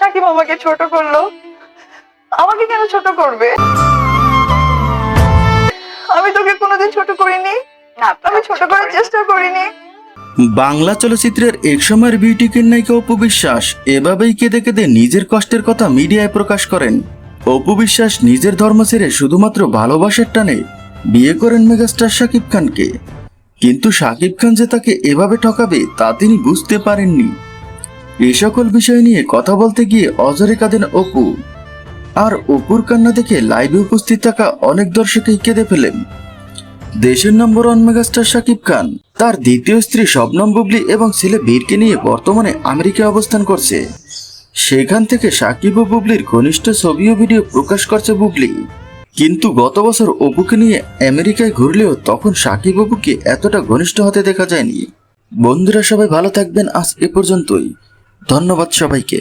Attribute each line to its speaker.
Speaker 1: সাকিব আমাকে ছোট করল? আমাকে কেন ছোট করবে? আমি তোকে কোনোদিন ছোট করিনি।
Speaker 2: না,
Speaker 1: আমি ছোট করার চেষ্টা করিনি।
Speaker 3: বাংলা চলচ্চিত্রের একসময়ের বিউটি কিং নায়িকা অপু বিশ্বাস এভাবেই কেঁদে কেঁদে নিজের কষ্টের কথা মিডিয়ায় প্রকাশ করেন। অপু বিশ্বাস নিজের ধর্ম ছেড়ে শুধুমাত্র ভালোবাসার টানে বিয়ে করেন মেগাস্টার শাকিব খানকে। কিন্তু শাকিব খান যে তাকে এভাবে ঠকাবে তা তিনি বুঝতে পারেননি। এ সকল বিষয় নিয়ে কথা বলতে গিয়ে অজরে কাঁদেন অপু। আর অপুর কান্না দেখে লাইভে উপস্থিত থাকা অনেক দর্শকই কেঁদে ফেলেন। দেশের number one megastar Shakib Khan, তার দ্বিতীয় স্ত্রী শবনম বুবলি এবং ছেলে বীরকে নিয়ে বর্তমানে আমেরিকায় অবস্থান করছে। সেখান থেকে সাকিব ও বুবলির ঘনিষ্ঠ ছবি ও ভিডিও প্রকাশ করছে বুবলি। কিন্তু গত বছর অপুকে নিয়ে আমেরিকায় ঘুরলেও তখন সাকিব অপুকে এতটা ঘনিষ্ঠ হতে দেখা যায়নি। বন্ধুরা সবাই ভালো থাকবেন, আজ এ পর্যন্তই। ধন্যবাদ সবাইকে।